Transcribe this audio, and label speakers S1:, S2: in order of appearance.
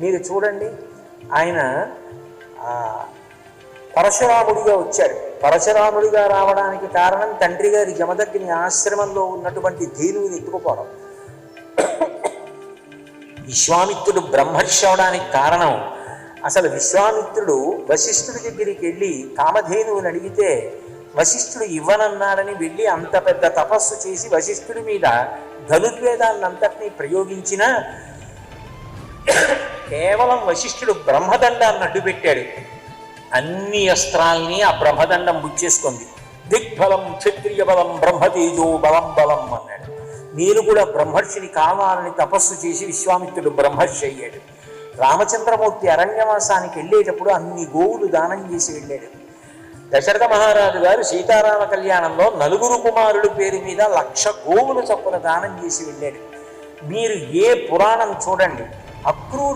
S1: మీరు చూడండి ఆయన పరశురాముడిగా వచ్చాడు. పరశురాముడిగా రావడానికి కారణం తండ్రి గారి జమదగ్ని ఆశ్రమంలో ఉన్నటువంటి దేనుని ఎత్తుకుపోవడం. విశ్వామిత్రుడు బ్రహ్మర్షి అవడానికి కారణం అసలు విశ్వామిత్రుడు వశిష్ఠుడి దగ్గరికి వెళ్ళి కామధేనువుని అడిగితే వశిష్ఠుడు ఇవ్వనన్నాడని వెళ్ళి అంత పెద్ద తపస్సు చేసి వశిష్ఠుడి మీద ధనుర్వేదాన్నంతటినీ ప్రయోగించిన కేవలం వశిష్ఠుడు బ్రహ్మదండాన్ని అడ్డుపెట్టాడు. అన్ని అస్త్రాల్ని ఆ బ్రహ్మదండం ముచ్చేసుకుంది. దిగ్బలం క్షత్రియ బలం బ్రహ్మతేజో బలం బలం అన్నాడు. నేను కూడా బ్రహ్మర్షిని కావాలని తపస్సు చేసి విశ్వామిత్రుడు బ్రహ్మర్షి అయ్యాడు. రామచంద్రమూర్తి అరణ్యవాసానికి వెళ్ళేటప్పుడు అన్ని గోవులు దానం చేసి వెళ్ళాడు. దశరథ మహారాజు గారు సీతారామ కళ్యాణంలో నలుగురు కుమారుల పేరు మీద లక్ష గోవులు చొప్పున దానం చేసి వెళ్ళాడు. మీరు ఏ పురాణం చూడండి అక్రూరు